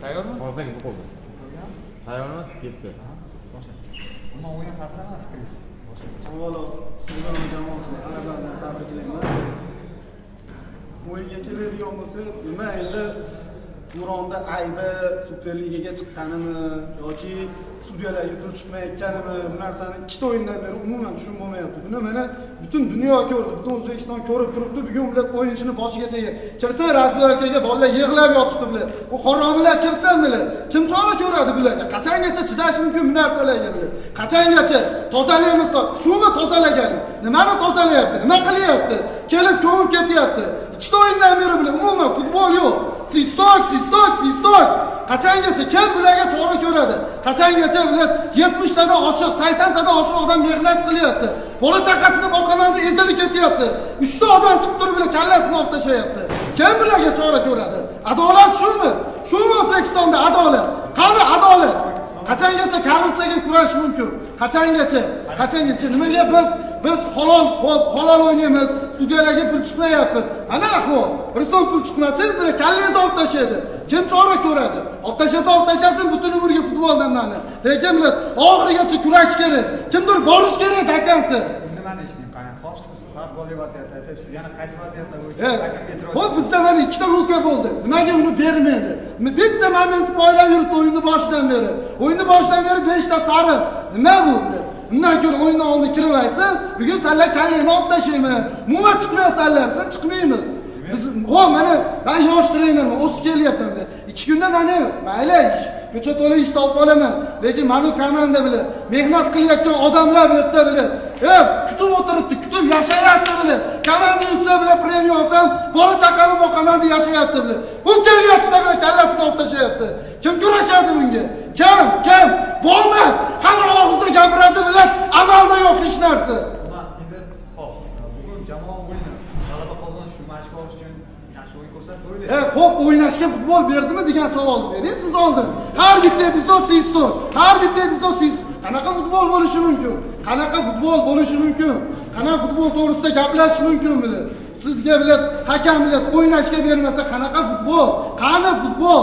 Tayyormi? Hozirdan bu qo'lda. Tayyormi? Ketdi. Umuman o'yin haqida nima fikringiz? Avvalo, Suzon jamoasini g'alabadan tabriklayman. O'yinga keladigan bo'lsak, nima endi Nuronni aybi Superligaga chiqqanimi yoki sudyalarga tur chiqmayotganimi bu narsani ikkita o'yindan beri umuman tushunib bo'lmayapti. Buni mana butun dunyo ko'rdi, butun O'zbekiston ko'rib turibdi. Bugun ular o'yinchini boshiga tegib, kirsa razvedkaga bolalar yig'lab yotibdi bular. Bu haromilar kirsa bular. Kim chora ko'radi bularga? Qachongacha chidash mumkin bu narsalarga bular? Qachongacha tozalaymiz? to- Shumi tozalagani? Nimani tozalayapti? Nima qilyapti? Kelib ko'mib ketyapti. Ikkita o'yindan beri bular umuman futbol yo'q. Sistok, sistok, sistok. Qachongacha kim bularga chora ko'radi? Qachongacha bular 70 tadan oshiq, 80 tadan oshiq odam mehnat qilyapti. Bola chaqasini boqaman deb ezilib ketyapti. 3 ta odam chiqib turib bular kallasini olib tashlayapti. Kim bularga chora ko'radi? Adolat shumi? Shumi O'zbekistonda adolat? Qani adolat? Qachongacha korrupsiyaga kurash mumkin? Qachongacha? Qachongacha? Nimaga biz biz halol hop halol o'ynaymiz, sudyalarga pul chiqmayapmiz. Ana ahvol. Bir so'm pul chiqmasangiz bile kallangizni olib tashlaydi. Kim chora ko'radi? Olib tashlasa olib tashlasin butun umrga futboldan mani. Lekin bular oxirigacha kurash kerak. Kimdir borish kerak takansi. Nimani ishlayman? Qani, hop siz har golli vaziyatda aytyapsiz. Yana qaysi vaziyatda e'tiroz Hop bizda mana ikkita ruka bo'ldi. Nimaga uni bermaydi? Bitta moment poylab yuribdi o'yinni boshidan beri. O'yinni boshidan beri 5 ta sariq. Nima bu? Undan ko'ra o'yindan oldin kirib aytsin, bugun sizlar kallangni olib tashlayman. Umuman chiqmaysanlar, siz chiqmaymiz. Biz hop mana men yosh trenerman, o'sib kelyapman. bular. Ikki kunda mana mayli ko'cha to'la ish topib olaman. Lekin mana komanda bilan mehnat qilayotgan odamlar bu yerda bilan E, kutib o'tiribdi, kutib yashayapti bular. Komanda yutsa bilan premiya olsam, bola chaqamni boqaman deb yashayapti bular. Bu kelyapti bilan kallasini olib tashlayapti. Kim kurashadi bunga? Kim? Kim? Bormi? Hamma ko'rsatdi E, xo'p, o'ynashga futbol berdimi degan savolni bering siz oldin. Har bitta epizod sistor, har bitta epizod sistor. Qanaqa futbol bo'lishi mumkin? Qanaqa futbol bo'lishi mumkin? Qanaqa futbol to'g'risida gaplashish mumkin bilan? Sizga bilan hakam bilan o'ynashga bermasa qanaqa futbol? Qani futbol?